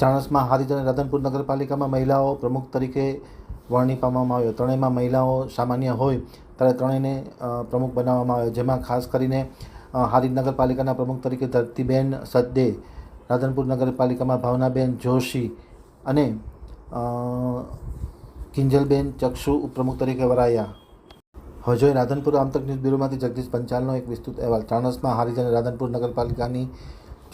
ચાણસમાં હારીજ અને રાધનપુર નગરપાલિકામાં મહિલાઓ પ્રમુખ તરીકે વરણી પામવામાં આવ્યો ત્રણેયમાં મહિલાઓ સામાન્ય હોય ત્યારે ત્રણેયને પ્રમુખ બનાવવામાં આવ્યો જેમાં ખાસ કરીને હારીજ નગરપાલિકાના પ્રમુખ તરીકે ધરતીબેન સદ્દે રાધનપુર નગરપાલિકામાં ભાવનાબેન જોશી અને કિંજલબેન ચક્ષુ ઉપપ્રમુખ તરીકે વરાયા. હવે રાધનપુર આમતક ન્યૂઝ બ્યુરોમાંથી જગદીશ પંચાલનો એક વિસ્તૃત અહેવાલ. ચાણસમાં હારીજ અને રાધનપુર નગરપાલિકાની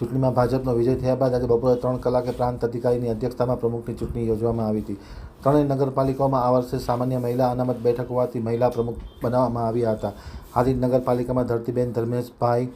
ચૂંટણીમાં ભાજપનો વિજય થયા બાદ આજે બપોરે ત્રણ કલાકે પ્રાંત અધિકારીની અધ્યક્ષતામાં પ્રમુખની ચૂંટણી યોજવામાં આવી હતી. ત્રણેય નગરપાલિકાઓમાં આ વર્ષે સામાન્ય મહિલા અનામત બેઠક હોવાથી મહિલા પ્રમુખ બનાવવામાં આવ્યા હતા. હાથી નગરપાલિકામાં ધરતીબેન ધર્મેશભાઈ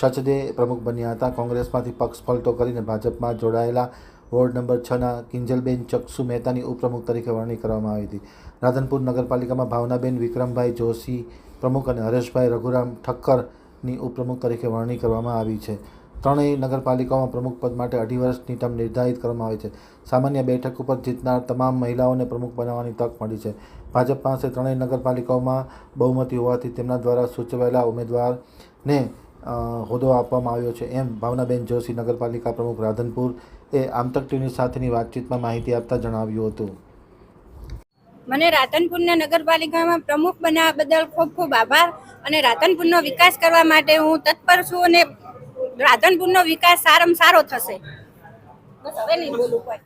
સચદે પ્રમુખ બન્યા હતા. કોંગ્રેસમાંથી પક્ષ પલટો કરીને ભાજપમાં જોડાયેલા વોર્ડ નંબર છના કિંજલબેન ચક્ષુ મહેતાની ઉપપ્રમુખ તરીકે વરણી કરવામાં આવી હતી. રાધનપુર નગરપાલિકામાં ભાવનાબેન વિક્રમભાઈ જોશી પ્રમુખ અને હરેશભાઈ રઘુરામ ઠક્કરની ઉપપ્રમુખ તરીકે વરણી કરવામાં આવી છે. ત્રણેય નગરપાલિકાઓમાં પ્રમુખ પદ માટે અઢી વર્ષની ટર્મ નિર્ધારિત કરવામાં આવી છે. સામાન્ય બેઠક ઉપર જીતનાર તમામ મહિલાઓને પ્રમુખ બનાવવાની તક મળી છે. ભાજપ પાસે ત્રણેય નગરપાલિકાઓમાં બહુમતી હોવાથી તેમના દ્વારા સૂચવાયેલા ઉમેદવારને હોદ્દો આપવામાં આવ્યો છે. એમ ભાવનાબેન જોશી, નગરપાલિકા પ્રમુખ રાધનપુર એ આમતક ટીવી સાથેની વાતચીતમાં માહિતી આપતા જણાવ્યું હતું. મને રાતનપુરના નગરપાલિકામાં પ્રમુખ બનાવવા બદલ ખૂબ ખૂબ આભાર અને રાતનપુરનો વિકાસ કરવા માટે હું તત્પર છું અને રાધનપુરનો વિકાસ સારામાં સારો થશે. બસ હવે નહીં બોલું કોઈ.